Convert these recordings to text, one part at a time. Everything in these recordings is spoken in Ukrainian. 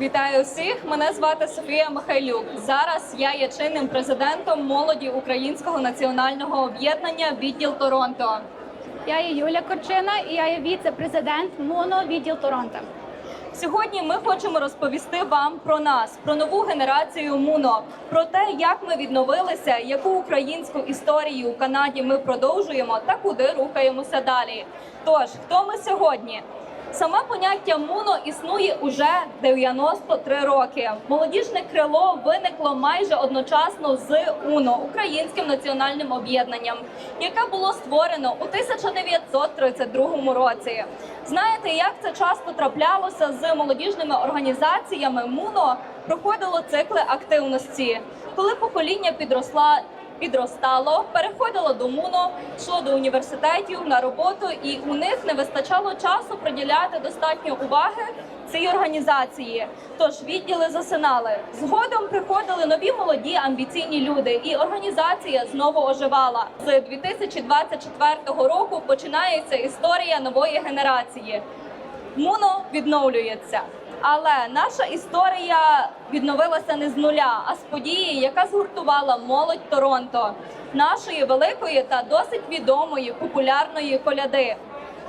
Вітаю всіх! Мене звати Софія Михайлюк. Зараз я є чинним президентом молоді Українського національного об'єднання відділ Торонто. Я є Юля Корчина і я є віце-президент МОНО відділ Торонто. Сьогодні ми хочемо розповісти вам про нас, про нову генерацію МУНО, про те, як ми відновилися, яку українську історію у Канаді ми продовжуємо та куди рухаємося далі. Тож, хто ми сьогодні? Саме поняття МУНО існує уже 93 роки. Молодіжне крило виникло майже одночасно з УНО Українським національним об'єднанням, яке було створено у 1932 році. Знаєте, як це часто траплялося з молодіжними організаціями МУНО проходило цикли активності, коли покоління підросла. Підростало, переходило до МУНО, йшло до університетів на роботу, і у них не вистачало часу приділяти достатньо уваги цій організації. Тож відділи засинали. Згодом приходили нові молоді амбіційні люди, і організація знову оживала. З 2024 року починається історія нової генерації. МУНО відновлюється. Але наша історія відновилася не з нуля, а з події, яка згуртувала молодь Торонто, нашої великої та досить відомої популярної коляди.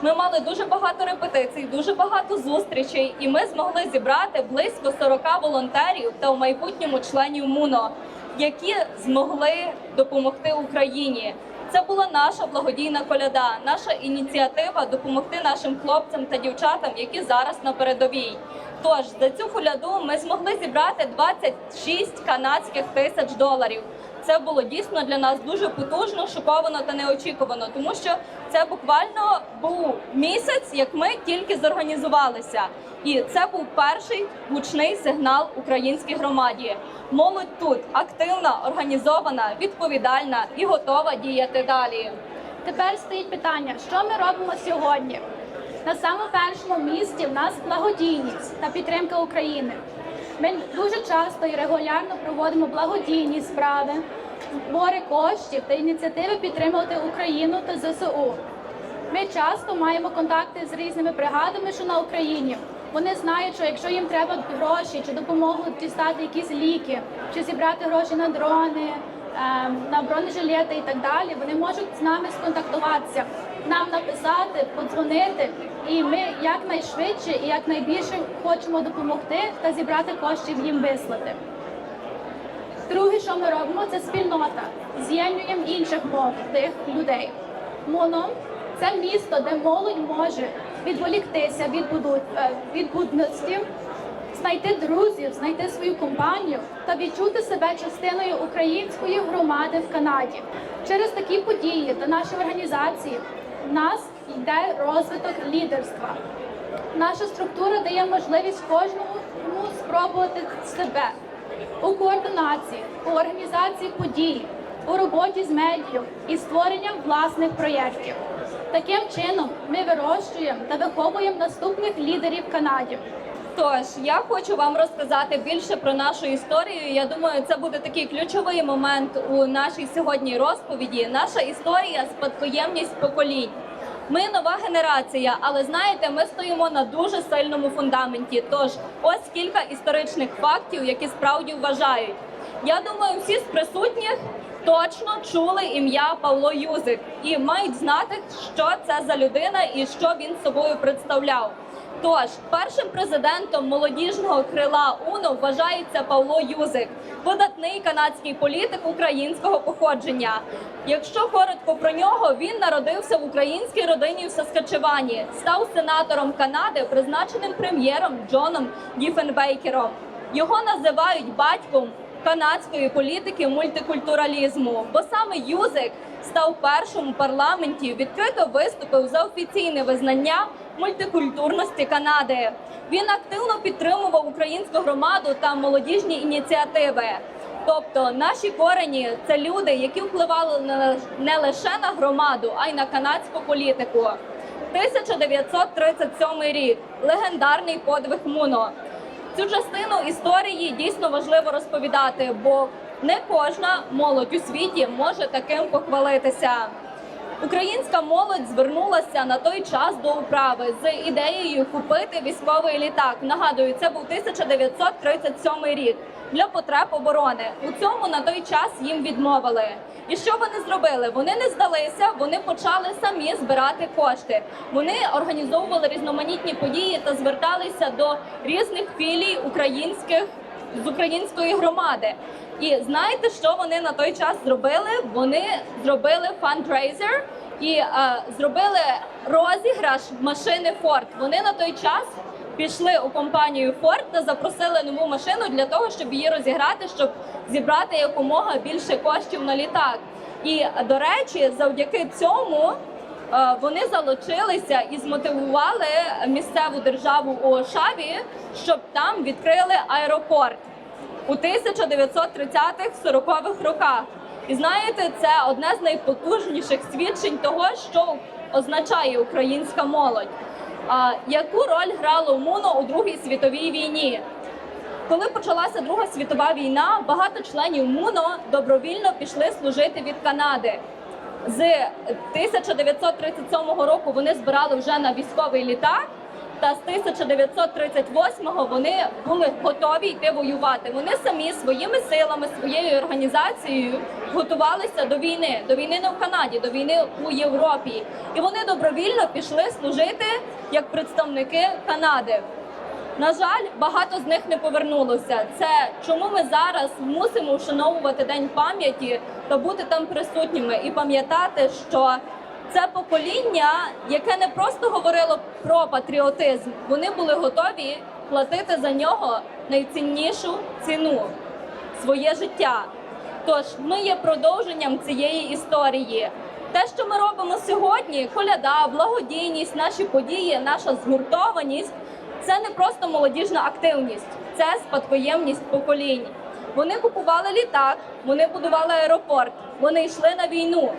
Ми мали дуже багато репетицій, дуже багато зустрічей, і ми змогли зібрати близько 40 волонтерів та в майбутньому членів МУНО, які змогли допомогти Україні. Це була наша благодійна коляда, наша ініціатива допомогти нашим хлопцям та дівчатам, які зараз на передовій. Тож за цю коляду ми змогли зібрати 26 канадських тисяч доларів. Це було дійсно для нас дуже потужно, шоковано та неочікувано, тому що це буквально був місяць, як ми тільки зорганізувалися, і це був перший гучний сигнал українській громаді. Молодь тут активна, організована, відповідальна і готова діяти далі. Тепер стоїть питання, що ми робимо сьогодні? На самому першому місці в нас благодійність та підтримка України. Ми дуже часто і регулярно проводимо благодійні справи, збори коштів та ініціативи підтримувати Україну та ЗСУ. Ми часто маємо контакти з різними бригадами, що на Україні. Вони знають, що якщо їм треба гроші чи допомогу дістати якісь ліки, чи зібрати гроші на дрони, ем, на бронежилети і так далі, вони можуть з нами сконтактуватися, нам написати, подзвонити, і ми якнайшвидше і якнайбільше хочемо допомогти та зібрати коштів їм вислати. Друге, що ми робимо, це спільнота. З'єднуємо інших молодих людей. Моно це місто, де молодь може відволіктися від е, від будності, знайти друзів, знайти свою компанію та відчути себе частиною української громади в Канаді. Через такі події та наші організації в нас йде розвиток лідерства. Наша структура дає можливість кожному спробувати себе у координації, у організації подій, у роботі з медією і створенням власних проєктів. Таким чином ми вирощуємо та виховуємо наступних лідерів Канаді. Тож я хочу вам розказати більше про нашу історію. Я думаю, це буде такий ключовий момент у нашій сьогодні розповіді. Наша історія спадкоємність поколінь. Ми нова генерація, але знаєте, ми стоїмо на дуже сильному фундаменті. Тож, ось кілька історичних фактів, які справді вважають. Я думаю, всі з присутніх точно чули ім'я Павло Юзик і мають знати, що це за людина і що він собою представляв. Тож першим президентом молодіжного крила УНО вважається Павло Юзик, видатний канадський політик українського походження. Якщо коротко про нього, він народився в українській родині в Саскачевані, став сенатором Канади, призначеним прем'єром Джоном Діфенбейкером. Його називають батьком канадської політики мультикультуралізму, бо саме Юзик став першим у парламенті, відкрито виступив за офіційне визнання мультикультурності Канади. Він активно підтримував українську громаду та молодіжні ініціативи. Тобто наші корені це люди, які впливали не лише на громаду, а й на канадську політику. 1937 рік легендарний подвиг Муно. Цю частину історії дійсно важливо розповідати, бо не кожна молодь у світі може таким похвалитися. Українська молодь звернулася на той час до управи з ідеєю купити військовий літак. Нагадую, це був 1937 рік для потреб оборони. У цьому на той час їм відмовили. І що вони зробили? Вони не здалися, вони почали самі збирати кошти. Вони організовували різноманітні події та зверталися до різних філій українських з української громади. І знаєте, що вони на той час зробили? Вони зробили фандрейзер і е, зробили розіграш машини Ford. Вони на той час пішли у компанію Ford та запросили нову машину для того, щоб її розіграти, щоб зібрати якомога більше коштів на літак. І до речі, завдяки цьому е, вони залучилися і змотивували місцеву державу у Ошаві, щоб там відкрили аеропорт у 1930-40-х роках. І знаєте, це одне з найпотужніших свідчень того, що означає українська молодь. А яку роль грало МУНО у Другій світовій війні? Коли почалася Друга світова війна, багато членів МУНО добровільно пішли служити від Канади. З 1937 року вони збирали вже на військовий літак. Та з 1938-го вони були готові йти воювати. Вони самі своїми силами, своєю організацією готувалися до війни, до війни не в Канаді, до війни у Європі. І вони добровільно пішли служити як представники Канади. На жаль, багато з них не повернулося. Це чому ми зараз мусимо вшановувати день пам'яті та бути там присутніми і пам'ятати, що це покоління, яке не просто говорило про патріотизм, вони були готові платити за нього найціннішу ціну своє життя. Тож ми є продовженням цієї історії. Те, що ми робимо сьогодні, коляда, благодійність, наші події, наша згуртованість це не просто молодіжна активність, це спадкоємність поколінь. Вони купували літак, вони будували аеропорт, вони йшли на війну.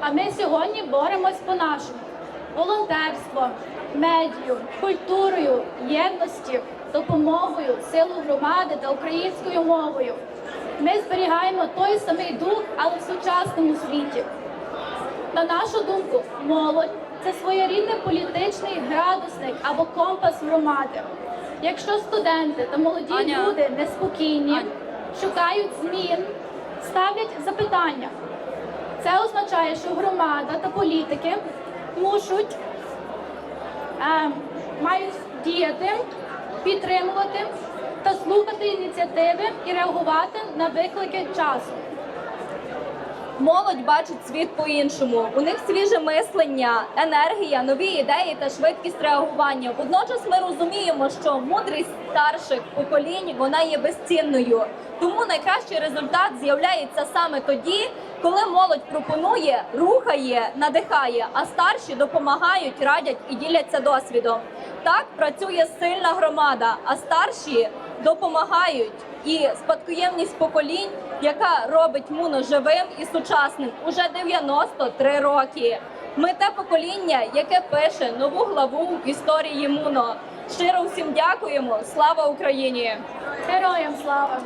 А ми сьогодні боремось по-нашому: волонтерством, медією, культурою, єдності, допомогою, силу громади та українською мовою. Ми зберігаємо той самий дух, але в сучасному світі. На нашу думку, молодь це своєрідний політичний градусник або компас громади. Якщо студенти та молоді Аня. люди неспокійні, Аня. шукають змін, ставлять запитання, це означає, що громада та політики мушуть е, мають діяти, підтримувати та слухати ініціативи і реагувати на виклики часу. Молодь бачить світ по-іншому. У них свіже мислення, енергія, нові ідеї та швидкість реагування. Водночас ми розуміємо, що мудрість старших поколінь вона є безцінною. Тому найкращий результат з'являється саме тоді, коли молодь пропонує, рухає, надихає, а старші допомагають, радять і діляться досвідом. Так працює сильна громада, а старші допомагають і спадкоємність поколінь, яка робить МУНО живим і сучасним уже 93 роки. Ми те покоління, яке пише нову главу в історії МУНО. Щиро всім дякуємо. Слава Україні! Героям слава!